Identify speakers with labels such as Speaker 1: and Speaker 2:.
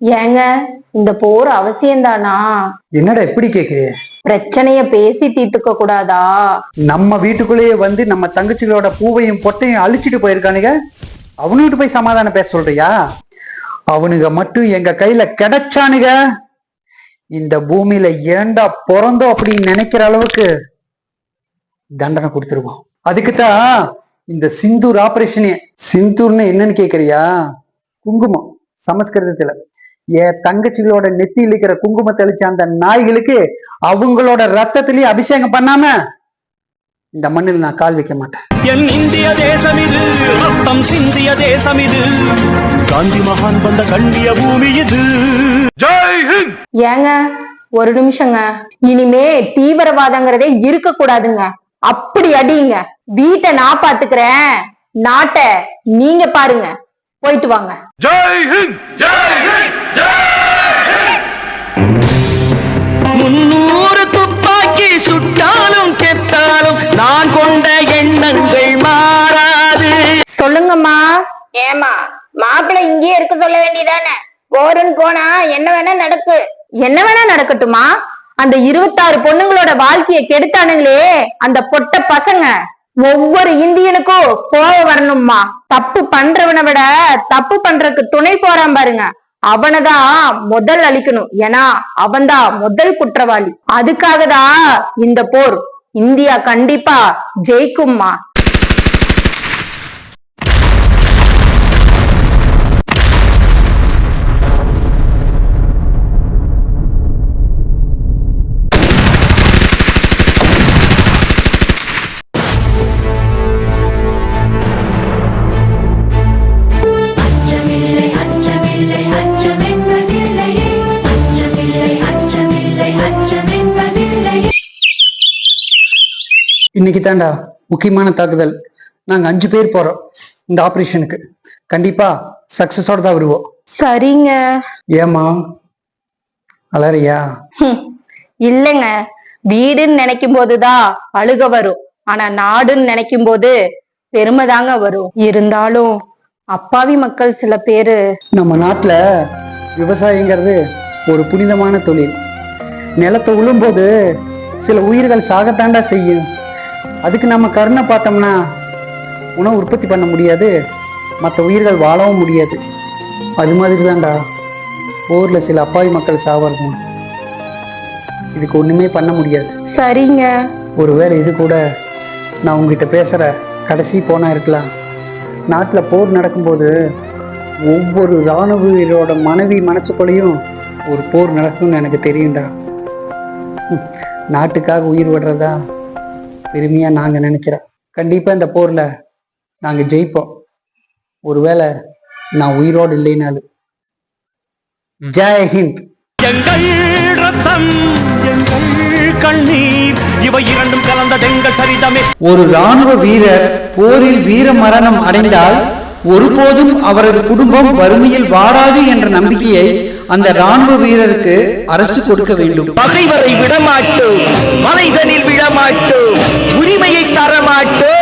Speaker 1: ஏங்க இந்த போர் அவசியம்தானா?
Speaker 2: என்னடா எப்படி கேக்குறிய
Speaker 1: பிரச்சனைய பேசி தீர்த்துக்க கூடாதா?
Speaker 2: நம்ம வீட்டுக்குள்ளேயே வந்து நம்ம தங்கச்சிகளோட பூவையும் பொட்டையும் அழிச்சிட்டு போயிருக்கானுங்க. அவனுகிட்ட போய் சமாதானம் பேச சொல்றியா? அவனுங்க மட்டும் எங்க கையில கிடைச்சானுங்க. இந்த பூமியில ஏண்டா பிறந்தோம் அப்படின்னு நினைக்கிற அளவுக்கு தண்டனை கொடுத்துருவோம் அதுக்குத்தான் இந்த சிந்தூர் ஆபரேஷனே சிந்தூர்னு என்னன்னு கேக்குறியா? குங்குமம் சமஸ்கிருதத்துல. என் தங்கச்சிகளோட நெத்தியில் இருக்கிற குங்குமத்தை அழிச்ச அந்த நாய்களுக்கு அவங்களோட ரத்தத்திலேயே அபிஷேகம் பண்ணாம இந்த மண்ணில் நான் கால் வைக்க மாட்டேன்.
Speaker 3: என் இந்திய தேசம் இது ரத்தம் சிந்திய தேசம் இது. காந்தி மகான் வந்த கண்ணிய பூமி இது. ஜெய் ஹிந்த்!
Speaker 1: ஏங்க ஒரு நிமிஷங்க. இனிமே தீவிரவாதங்கிறதே இருக்க கூடாதுங்க அப்படி அடிங்க. வீட்டை நான் பாத்துக்கிறேன். நாட்டை நீங்க பாருங்க. போயிட்டு வாங்க.
Speaker 3: ஜெய் ஹிந்த்! ஜெய் ஹிந்த்! முன்னூறு துப்பாக்கி சுட்டாலும் செத்தாலும் நான் கொண்ட எண்ணங்கள் மாறாது.
Speaker 1: சொல்லுங்கம்மா. ஏமா மாப்பிள்ளை இங்கேயே இருக்க சொல்ல வேண்டியதானே? போருன்னு போனா என்ன வேணா நடக்கு. என்ன வேணா நடக்கட்டுமா அந்த இருபத்தாறு பொண்ணுங்களோட வாழ்க்கைய கெடுத்தானுங்களே அந்த பொட்ட பசங்க. ஒவ்வொரு இந்தியனுக்கும் கோவம் வரணும்மா. தப்பு பண்றவனை விட தப்பு பண்றதுக்கு துணை போறான் பாருங்க. அவனைதான் முதல் அழிக்கணும். ஏன்னா அவன்தான் முதல் குற்றவாளி. அதுக்காக தான் இந்த போர். இந்தியா கண்டிப்பா ஜெயிக்கும்மா.
Speaker 2: இன்னைக்கு தாண்டா முக்கியமான தாக்குதல். நாங்க அஞ்சு பேர் போறோம் இந்த ஆபரேஷனுக்கு. கண்டிப்பா சக்சஸோட தான் வருவோம்.
Speaker 1: சரிங்க.
Speaker 2: ஏமா அலறியா?
Speaker 1: இல்லைங்க. வீடுன்னு நினைக்கும் போதுதான் அழுக வரும். ஆனா நாடுன்னு நினைக்கும் போது பெருமை தாங்க வரும். இருந்தாலும் அப்பாவி மக்கள் சில பேரு
Speaker 2: நம்ம நாட்டுல விவசாயங்கிறது ஒரு புனிதமான தொழில். நிலத்தை உழும்போது சில உயிர்கள் சாகத்தாண்டா செய்யும். அதுக்கு நம்ம கருணை பார்த்தோம்னா உணவு உற்பத்தி பண்ண முடியாது மற்ற உயிர்கள் வாழவும் முடியாது. அது மாதிரி தான்டா போர்ல சில அப்பாவி மக்கள் சாவார்கள் இதுக்கு ஒண்ணுமே பண்ண முடியாது.
Speaker 1: சரிங்க.
Speaker 2: ஒருவேளை இது கூட நான் உங்ககிட்ட பேசுற கடைசி போனா இருக்கலாம். நாட்டில் போர் நடக்கும்போது ஒவ்வொரு இராணுவ வீரரோட மனைவி மனசுக்குள்ளேயும் ஒரு போர் நடக்கும்னு எனக்கு தெரியும்டா. நாட்டுக்காக உயிர் விடுறதா? பெருமையா நாங்க நினைக்கிறோம். கண்டிப்பா இந்த போர்ல நாங்க ஜெயிப்போம். ஒருவேளை நான் உயிரோடு இல்லைனாலும். ஜெய் ஹிந்த்.
Speaker 3: எங்கள் ரத்தம் எங்கள் கண்ணீர் இவை இரண்டும் கலந்ததெங்கள் சரிதமே.
Speaker 2: ஒரு ராணுவ வீரர் போரில் வீர மரணம் அடைந்தால் ஒருபோதும் அவரது குடும்பம் வறுமையில் வாடாது என்ற நம்பிக்கையை அந்த ராணுவ வீரருக்கு அரசு கொடுக்க வேண்டும்.
Speaker 3: பகைவரை விடமாட்டோம் மலைதனில் விடமாட்டோம் உரிமையை தரமாட்டோம்